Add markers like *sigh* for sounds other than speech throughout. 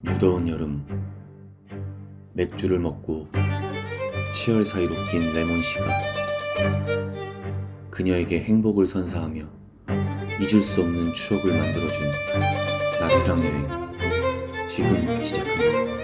무더운 여름 맥주를 먹고 치열 사이로 낀 레몬 씨가 그녀에게 행복을 선사하며 잊을 수 없는 추억을 만들어준 나트랑 여행 지금 시작합니다.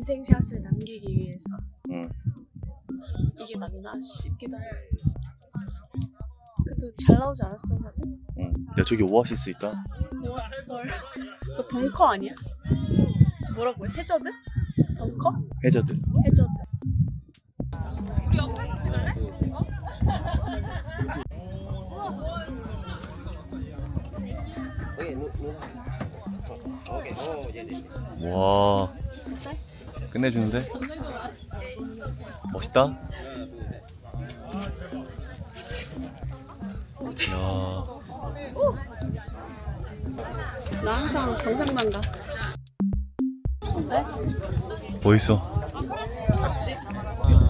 인생샷을 남기기 위해서 응. 이게 맞나 싶기도 하고 그래도 잘 나오지 않았어 사진? 응. 야 저기 오아시스 있다. 헐. *laughs* 저 벙커 아니야? 저 뭐라고 해? 해저드? 벙커? 해저드. 해저드 와 어때? 끝내주는데? 멋있다. 야 나 항상 정상만 가 어때? 뭐 있어?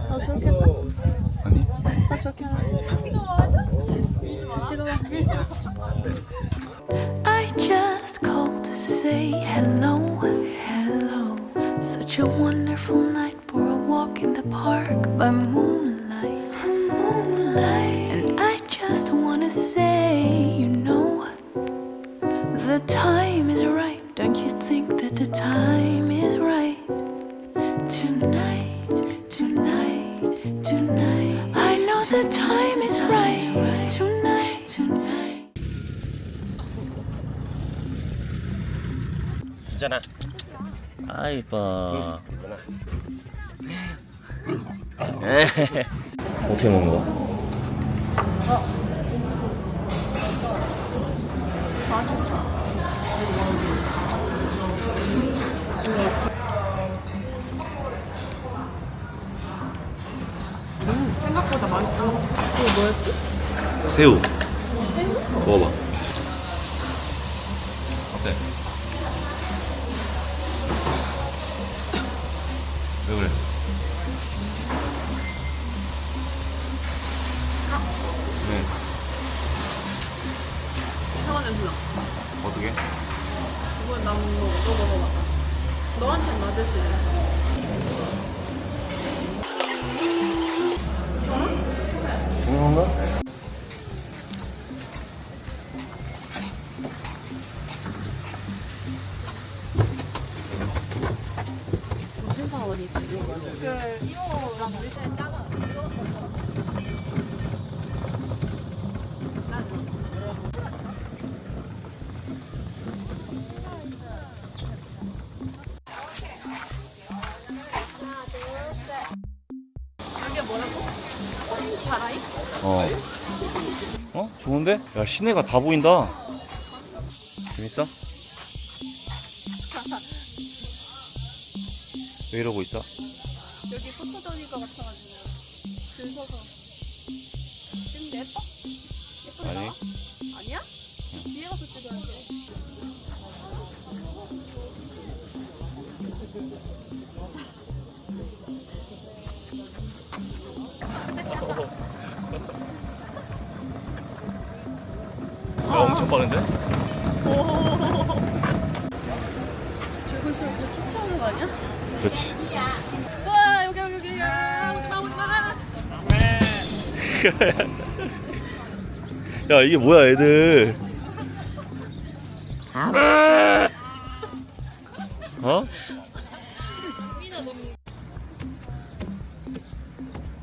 나 저렇게? 아니? 나 저렇게 하지 잘 찍어봐 I just called to say by moonlight, moonlight. And I just wanna say, you know, the time is right. Don't you think that the time is right? Tonight, tonight, tonight. I know the time is right. Tonight, tonight. 괜찮아. 아 이뻐. 어떻게 먹는 거야? 맛있어 음, 생각보다 맛있다 이거 뭐였지? 새우. 먹어봐. 너한 어. 어? 좋은데? 야 시내가 다 보인다. 재밌어? 왜 이러고 있어? 여기 포토존일 것 같아가지고 줄 서서 찍는데 예뻐? 예쁘게 아니. 아니야? 뒤에 가서 찍어야 돼 엄청 빠른데? 있으면 계속 쫓아오는 거 아니야? 그렇지. 와 여기 여기 여기 야 오지 마 오지 마 야 이게 뭐야 애들? 어?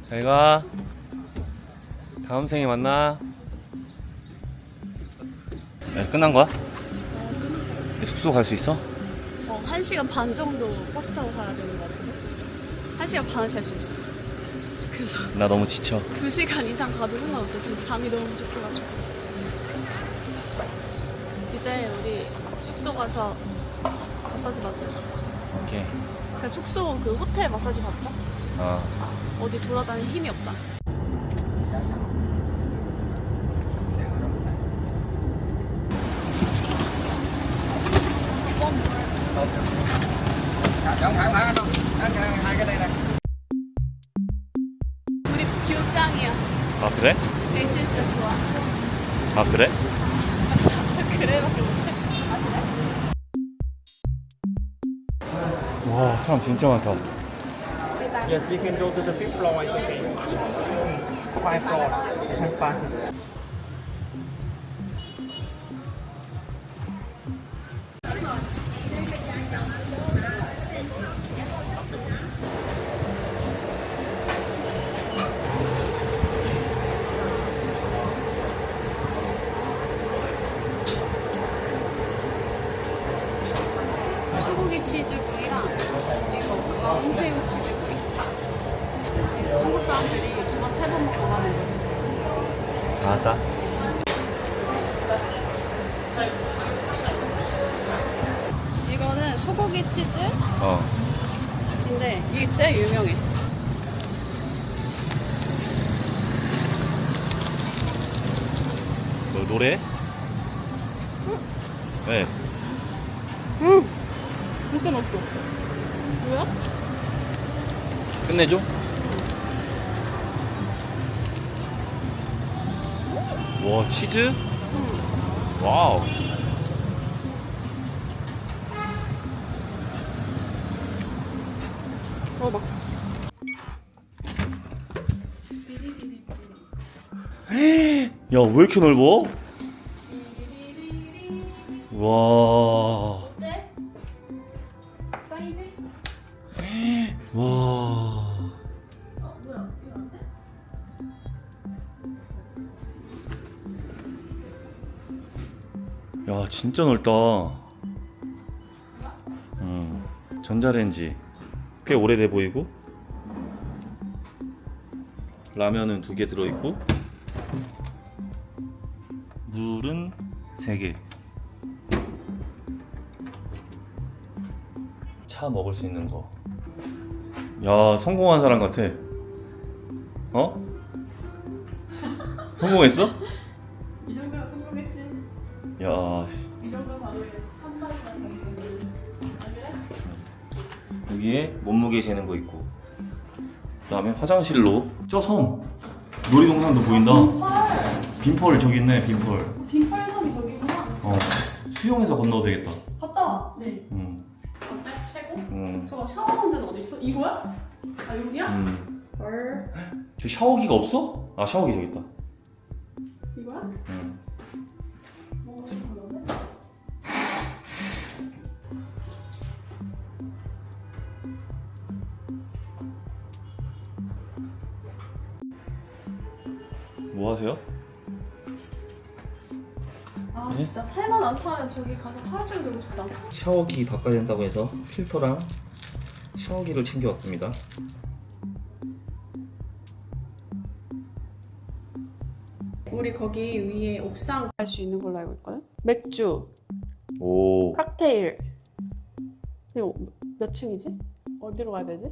잘 가. 다음 생에 만나. 네, 끝난 거야? 숙소 갈 수 있어? 어, 1시간 반 정도 버스 타고 가야 되는 것 같은데. 1시간 반을 잘 수 있어. 그래서 나 너무 지쳐. 2시간 이상 가도 상관없어. 지금 잠이 너무 부족해가지고. 이제 우리 숙소 가서 마사지 받자. 오케이. 그 숙소 그 호텔 마사지 받자. 어. 어디 돌아다니는 힘이 없다. 우리 교장이야. 아 그래? 대신 진짜 좋아. 아 그래? 그래밖에 못해. 와 사람 진짜 많다. Yes, you can go to the fifth floor. It's okay. Five floor. Five. 사람들이 두 번, 세 번 먹고 가는 곳이. 맞다. 이거는 소고기 치즈인데 어. 이게 제일 유명해. 너 노래? 네. 응. 이렇게 넣었어. 뭐야? 끝내줘. 와 치즈? 와우. 먹어봐. 야왜 이렇게 넓어? 와. 진짜 넓다. 음, 전자레인지 꽤 오래돼 보이고 라면은 두 개 들어있고 물은 세 개. 차 먹을 수 있는 거. 야 성공한 사람 같아. 어? 성공했어? 이 정도면 성공했지. 야. 씨. 여기에 몸무게 재는 거 있고 그 다음에 화장실로 저섬 놀이동산도 보인다 빈펄 저기 있네 빈펄 빈펄섬이 저기구나. 어 수영해서 건너도 되겠다 갔다 와. 네. 음, 어때? 최고? 음, 저거 샤워하는 데는 어디 있어? 이거야? 아 여기야? 음. 헐. 저 샤워기가 없어? 아 샤워기 저기 있다 이거야? 음. 뭐 하세요? 아 네? 진짜 살만 안 타면 저기 가서 하루 종일 놀고 싶다. 샤워기 바꿔야 된다고 해서 필터랑 샤워기를 챙겨왔습니다 우리 거기 위에 옥상 갈 수 있는 걸로 알고 있거든? 맥주, 오 칵테일. 이거 몇 층이지? 어디로 가야 되지?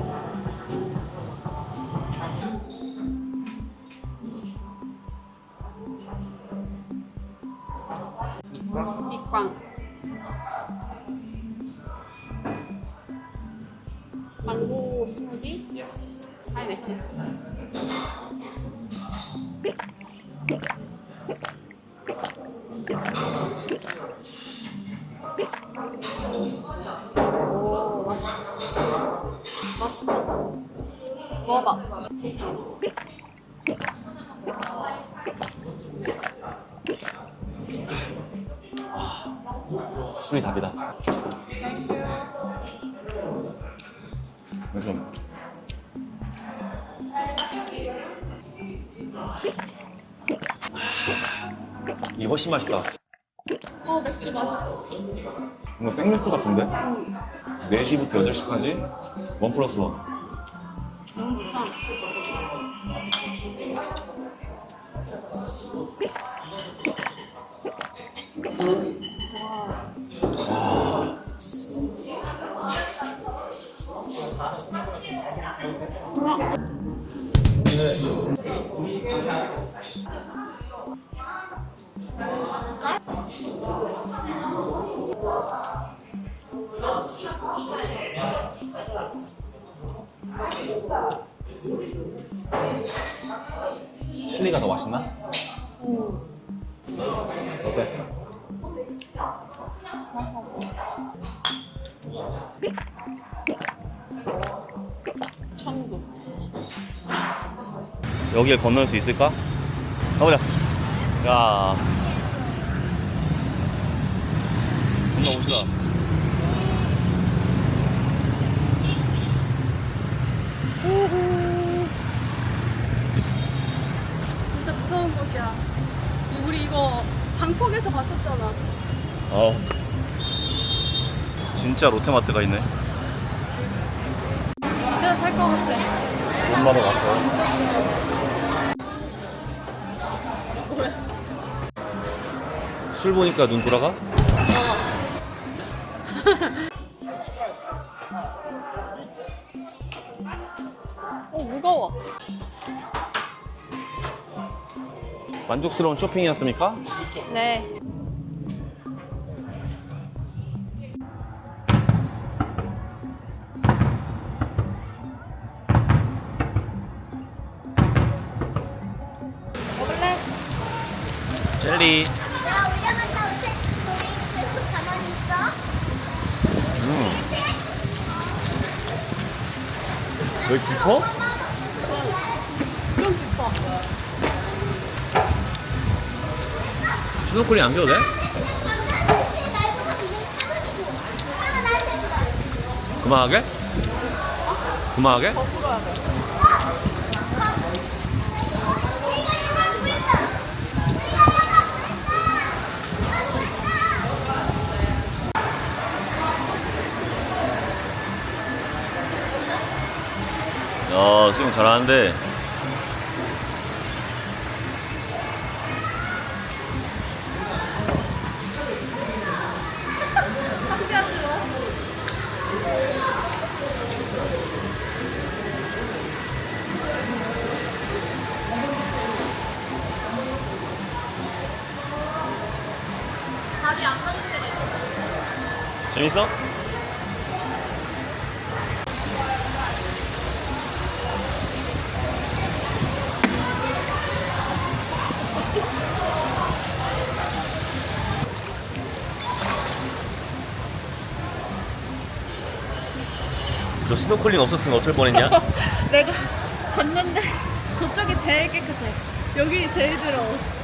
밑광. 망고 스무디? 예스 파인애플 오 맛있다. 맛있다. 먹어봐. 술이 답이다. 좀 이거 훨씬 맛있다. 어 맥주 맛있어. 이거 땡맥주 같은데? 4시부터 8시까지 원 플러스 원. 너무 좋다. 칠리가 더 맛있나? 어때? 천국. 여기를 건널 수 있을까? 가보자. 야. 건너 봅시다. 진짜 무서운 곳이야. 우리 이거 방콕에서 봤었잖아. 어. 진짜 롯데마트가 있네. 진짜 살 것 같아. 엄마도 갔어. 진짜 싫어. 술 보니까 눈 돌아가? 어 무거워. 만족스러운 쇼핑이었습니까? 네. 야, 거기 계속 가만히 있어? 음. 여기 깊어? 좀 깊어. 스노클링 안 껴도 돼? 그만하게? 그만하게? 더 풀어야 돼. 우리가 이거 구했다. 야, 수영 잘하는데. 재밌어? 너 스노클링 없었으면 어쩔 뻔했냐? *laughs* 내가 봤는데 저쪽이 제일 깨끗해. 여기 제일 더러워.